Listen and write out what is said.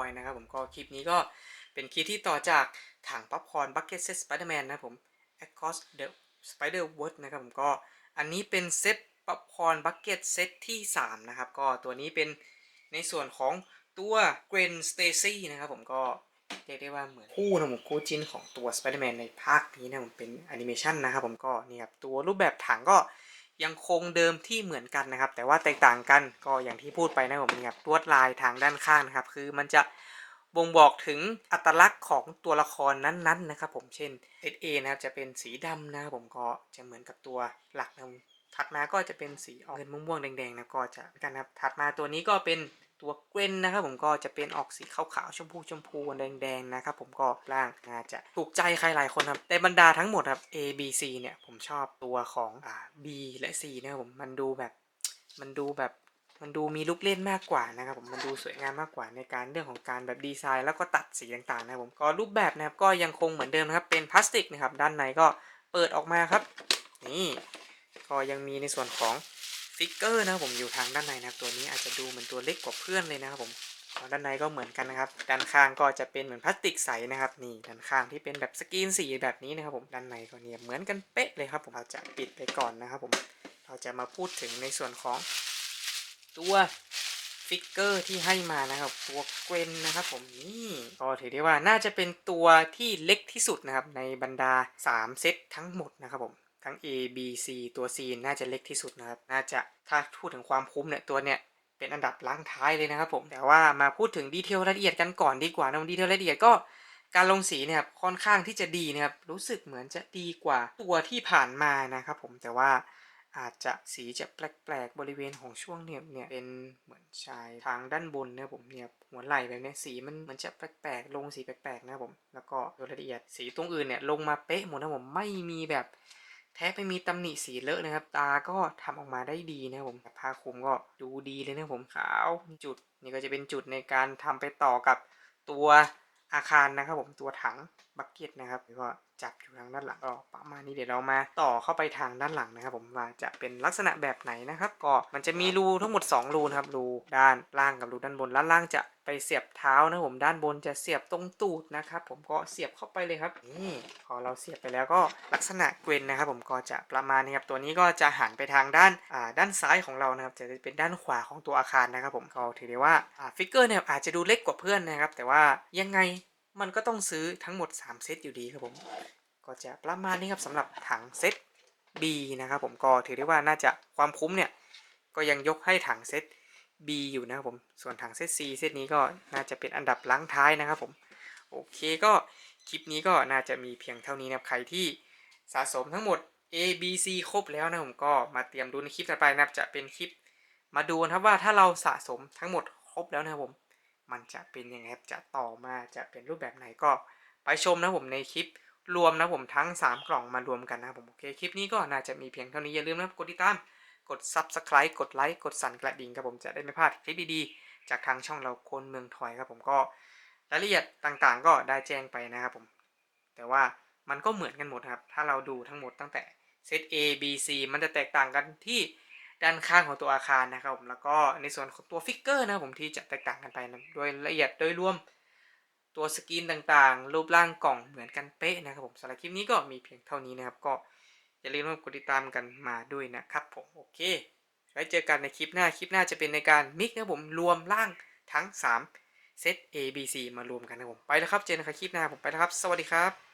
อยนะครับผมก็คลิปนี้ก็เป็นคลิปที่ต่อจากถังป๊อปคอร์นบักเก็ตเซตสไปเดอร์แมนนะผม Across the Spider Verse นะครับผมก็อันนี้เป็นเซตป๊อปคอร์นบักเก็ตเซตที่ 3 นะครับ ก็ตัวนี้เป็นในส่วนของตัวเกรนสเตซี่นะครับผมก็เรียกได้ว่าเหมือนคู่นะผมคู่จิ้นของตัว Spider-Man ในภาคนี้นะผมเป็นแอนิเมชันนะครับผมก็นี่ครับตัวรูปแบบถังก็ ยังคงเดิมที่เหมือนกันนะครับ แต่ว่าแตกต่างกันก็อย่างที่พูดไปนะผมนี่ครับลวดลายทางด้านข้างนะครับ คือมันจะบ่งบอกถึงอัตลักษณ์ของตัวละครนั้นๆนะครับ ผมเช่น SA นะครับจะเป็นสีดำนะครับผมก็จะเหมือนกับตัวหลักนะ ถัดมาก็จะเป็นสีออกเงินม่วงๆแดงๆนะก็จะนกันนะครับถัดมาตัวนี้ก็เป็นตัวเกรนนะครับผมก็จะเป็นออกสีขาวๆชมพูชมพูแดงๆนะครับผมก็ร่างน่าจะถูกใจใครหลายคนครับแต่บรรดาทั้งหมดครับ A B C เนี่ยผมชอบตัวของอ่า B และ C นะครับผมมันดูแบบมันดูแบบมันดูมีลูกเล่นมากกว่านะครับผมมันดูสวยงามมากกว่าในการเรื่องของการแบบดีไซน์ แล้วก็ตัดสีต่างๆนะครับผมก็รูปแบบนะครับก็ยังคงเหมือนเดิมนะครับเป็นพลาสติกนะครับด้านในก็เปิดออกมาครับนี่ ก็ยังมีในส่วนของฟิกเกอร์นะครับผมอยู่ทางด้านในนะครับตัวนี้อาจจะดูเหมือนตัวเล็กกว่าเพื่อนเลยนะครับผมด้านในก็เหมือนกันนะครับ ด้านข้างก็จะเป็นเหมือนพลาสติกใสนะครับนี่ด้านข้างที่เป็นแบบสกรีนสีแบบนี้นะครับผมด้านในก็เนี่ยเหมือนกันเป๊ะเลยครับผมเราจะปิดไปก่อนนะครับผมเราจะมาพูดถึงในส่วนของตัวฟิกเกอร์ที่ให้มานะครับตัวเกวนนะครับผมนี่ก็ถือได้ว่าน่าจะเป็นตัวที่เล็กที่สุดนะครับในบรรดา 3 เซตทั้งหมดนะครับผม ทั้ง A B C ตัว C น่าจะเล็กที่สุดนะครับ น่าจะถ้าพูดถึงความคุ้มเนี่ยตัวเนี่ยเป็นอันดับล้างท้ายเลยนะครับผม แต่ว่ามาพูดถึงดีเทลรายละเอียดกันก่อนดีกว่านะดีเทลรายละเอียดก็การลงสีเนี่ยครับค่อนข้างที่จะดีนะครับ รู้สึกเหมือนจะดีกว่าตัวที่ผ่านมานะครับผม แต่ว่าอาจจะสีจะแปลกๆบริเวณของช่วงเนี่ยเนี่ยเป็นเหมือนชายทางด้านบนนะผมเนี่ยหัวไหล่แบบนี้สีมันเหมือนจะแปลกๆลงสีแปลกๆนะผม แล้วก็รายละเอียดสีตรงอื่นเนี่ยลงมาเป๊ะหมดนะผมไม่มีแบบ แทบไม่มีตำหนิสีเลอะนะครับ ตาก็ทำออกมาได้ดีนะครับผมผ้าคลุมก็ดูดีเลยนะผมขาวมีจุดนี่ก็จะเป็นจุดในการทำไปต่อกับตัวอาคารนะครับผมตัวถังบักเก็ตนะครับแล้วก็จับอยู่ทางด้านหลังก็ประมาณนี้เดี๋ยวเรามาต่อเข้าไปทางด้านหลังนะครับผมว่าจะเป็นลักษณะแบบไหนนะครับ ก็มันจะมีรูทั้งหมด 2 รูนะครับรูด้านล่างกับรูด้านบนด้านล่างจะไปเสียบเท้านะผมด้านบนจะเสียบตรงตูดนะครับผมก็เสียบเข้าไปเลยครับนี่พอเราเสียบไปแล้วก็ลักษณะเกวนนะครับ ผมก็จะประมาณนี้ครับตัวนี้ก็จะหันไปทางด้านอ่าด้านซ้ายของเรานะครับจะเป็นด้านขวาของตัวอาคารนะครับ ผมก็ถือได้ว่าอ่าฟิกเกอร์เนี่ยอาจจะดูเล็กกว่าเพื่อนนะครับ แต่ว่ายังไงมันก็ต้องซื้อทั้งหมด 3 เซตอยู่ดีครับผมก็จะประมาณนี้ครับสำหรับถังเซต B นะครับผมก็ถือได้ว่าน่าจะความคุ้มเนี่ยก็ยังยกให้ถังเซต B อยู่นะครับผมส่วนถังเซต C เซตนี้ก็น่าจะเป็นอันดับล้างท้ายนะครับผมโอเคก็คลิปนี้ก็น่าจะมีเพียงเท่านี้นะครับใครที่สะสมทั้งหมด A B C ครบแล้วนะผมก็มาเตรียมดูในคลิปต่อไปนะครับจะเป็นคลิปมาดูนะครับว่าถ้าเราสะสมทั้งหมดครบแล้วนะครับผม มันจะเป็นยังไงจะต่อมาจะเป็นรูปแบบไหนก็ไปชมนะผมในคลิปรวมนะผมทั้ง 3 กล่องมารวมกันนะผมโอเคคลิปนี้ก็น่าจะมีเพียงเท่านี้อย่าลืมนะกดติดตาม กด Subscribe กดไลค์กดสั่นกระดิ่งครับผมจะได้ไม่พลาดคลิปดีๆ จากทางช่องเราคนเมืองถอยครับผมก็รายละเอียดต่างๆ ก็ได้แจ้งไปนะครับผม แต่ว่ามันก็เหมือนกันหมดครับ ถ้าเราดูทั้งหมดตั้งแต่เซต A B C มันจะแตกต่างกันที่ด้านข้างของตัวอาคารนะครับผมแล้วก็ในส่วนของตัวฟิกเกอร์นะผมที่จะแตกต่างกันไปนะโดยละเอียดโดยรวมตัวสกรีนต่างๆ รูปร่างกล่องเหมือนกันเป๊ะนะครับผมสำหรับคลิปนี้ก็มีเพียงเท่านี้นะครับก็ อย่าลืมกดติดตามกันมาด้วยนะครับผมโอเค ไว้เจอกันในคลิปหน้าคลิปหน้าจะเป็นในการมิกนะผมรวมร่างทั้ง 3 เซต A B C มารวมกันนะผมไปแล้วครับเจอกันในคลิปหน้าผมไปแล้วครับ สวัสดีครับ